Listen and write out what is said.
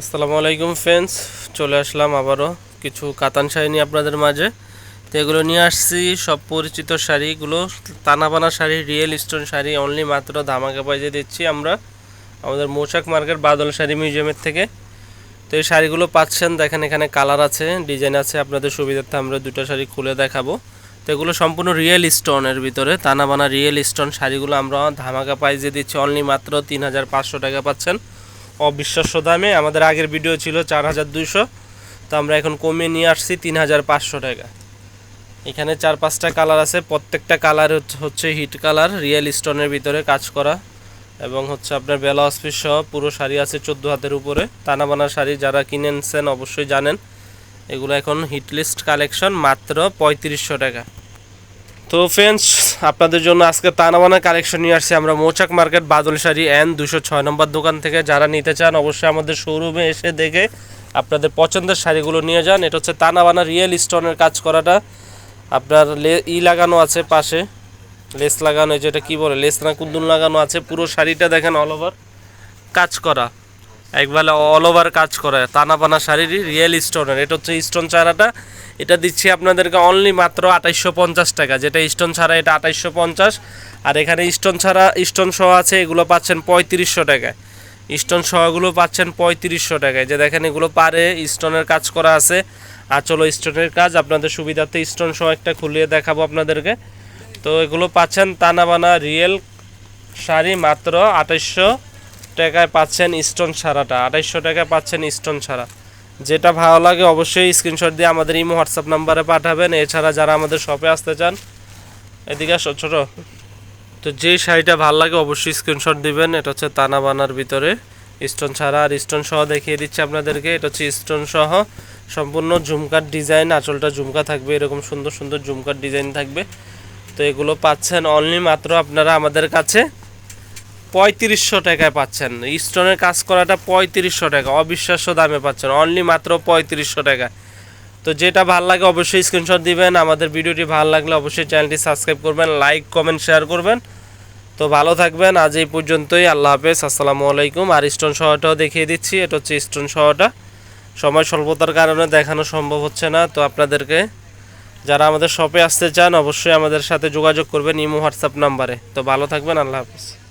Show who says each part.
Speaker 1: আসসালামু আলাইকুম ফ্রেন্ডস চলে আসলাম আবারও কিছু কাতান শাড়ি নিয়ে আপনাদের মাঝে। তো এগুলো নিয়ে আসছি, সব পরিচিত শাড়িগুলো তানাবানা sari real stone sari only মাত্র ধামাকা পাইজে দিচ্ছি আমরা। আমাদের মৌচাক মার্কেট বাদল শাড়ি মিউজিয়ামের থেকে। তো এই শাড়িগুলো পাচ্ছেন, দেখেন এখানে কালার আছে ডিজাইন আছে, আপনাদের সুবিধার্থে আমরা দুটো শাড়ি খুলে দেখাবো। তো এগুলো সম্পূর্ণ রিয়েল স্টোনের ভিতরে, তানাবানা রিয়েল স্টোন শাড়িগুলো আমরা ধামাকা পাইজে দিচ্ছি অনলি মাত্র তিন হাজার পাঁচশো টাকা পাচ্ছেন। অবিশ্বাস্য দামে। আমাদের আগের ভিডিও ছিল চার হাজার দুইশো। তো আমরা এখন কমিয়ে নিয়ে আসছি তিন হাজার পাঁচশো টাকা। এখানে চার পাঁচটা কালার আছে। প্রত্যেকটা কালার হচ্ছে হিট কালার রিয়েল স্টোনের ভিতরে কাজ করা। এবং হচ্ছে আপনার বেলা অসপিস সহ পুরো শাড়ি আছে চোদ্দ হাতের উপরে। তানাবানা শাড়ি যারা কিনেছেন অবশ্যই জানেন। এগুলো এখন হিটলিস্ট কালেকশন মাত্র পঁয়ত্রিশশো টাকা। তো ফ্রেন্ডস আপনাদের জন্য আজকে তানাবানা কালেকশন নিয়ে আসছি আমরা। মৌচাক মার্কেট বাদল শাড়ি এন দুশো ছয় নম্বর দোকান থেকে যারা নিতে চান, অবশ্যই আমাদের শোরুমে এসে দেখে আপনাদের পছন্দের শাড়িগুলো নিয়ে যান। এটা হচ্ছে তানাবানা রিয়েল স্টোনের কাজ করাটা। আপনার লে, ই লাগানো আছে পাশে। লেস লাগানো যেটা কি বলে? লেস না কুন্দুন লাগানো আছে। পুরো শাড়িটা দেখেন অল ওভার কাজ করা। একবেলা অল ওভার কাজ করা। তানাবানা শাড়ির রিয়েল স্টোনের এটা হচ্ছে স্টোন চারাটা এটা দিচ্ছি আপনাদেরকে অনলি মাত্র আঠাইশশো পঞ্চাশ টাকা। যেটা স্টোন ছাড়া এটা আঠাইশশো পঞ্চাশ। আর এখানে স্টোন ছাড়া স্টোন সহ আছে, এগুলো পাচ্ছেন পঁয়ত্রিশশো টাকায়। স্টোন সহগুলো পাচ্ছেন পঁয়ত্রিশশো টাকায়। যে দেখেন, এগুলো পারে স্টোনের কাজ করা আছে। আর চলো স্টোনের কাজ, আপনাদের সুবিধার্থে স্টোন সহ একটা খুলিয়ে দেখাবো আপনাদেরকে। তো এগুলো পাচ্ছেন তানাবানা রিয়েল শাড়ি মাত্র আঠাইশশো টাকায় পাচ্ছেন স্টোন ছাড়াটা আঠাইশশো টাকায় পাচ্ছেন স্টোন ছাড়া যেটা ভালো লাগে অবশ্যই স্ক্রিনশট দিয়ে আমাদের ইমো, হোয়াটসঅ্যাপ নাম্বারে পাঠাবেন। এছাড়া যারা আমাদের শপে আসতে চান, এদিকে ছোটো। তো যেই শাড়িটা ভালো লাগে অবশ্যই স্ক্রিনশট দিবেন। এটা হচ্ছে তানা বানার ভিতরে স্টোন ছাড়া আর স্টোন সহ দেখিয়ে দিচ্ছি আপনাদেরকে। এটা হচ্ছে স্টোন সহ। সম্পূর্ণ ঝুমকার ডিজাইন আঁচলটা ঝুমকা থাকবে। এরকম সুন্দর সুন্দর ঝুমকার ডিজাইন থাকবে। তো এগুলো পাচ্ছেন অনলি মাত্র আপনারা আমাদের কাছে। পঁয়ত্রিশশো টাকায় পাচ্ছেন। স্টোনের কাজ করাটা পঁয়ত্রিশশো টাকা, অবিশ্বাস্য দামে পাচ্ছেন। অনলি মাত্র পঁয়ত্রিশশো টাকা। তো যেটা ভালো লাগে অবশ্যই স্ক্রিনশট দিবেন। আমাদের ভিডিওটি ভালো লাগলে অবশ্যই চ্যানেলটি সাবস্ক্রাইব করবেন লাইক কমেন্ট শেয়ার করবেন। তো ভালো থাকবেন। আজ এই পর্যন্তই। আল্লাহ হাফেজ। আসসালামু আলাইকুম। আর স্টোন শহরটাও দেখিয়ে দিচ্ছি। এটা হচ্ছে স্টোন শহরটা। সময় স্বল্পতার কারণে দেখানো সম্ভব হচ্ছে না। তো আপনাদেরকে, যারা আমাদের শপে আসতে চান, অবশ্যই আমাদের সাথে যোগাযোগ করবেন ইমো, হোয়াটসঅ্যাপ নাম্বারে। তো ভালো থাকবেন। আল্লাহ হাফেজ।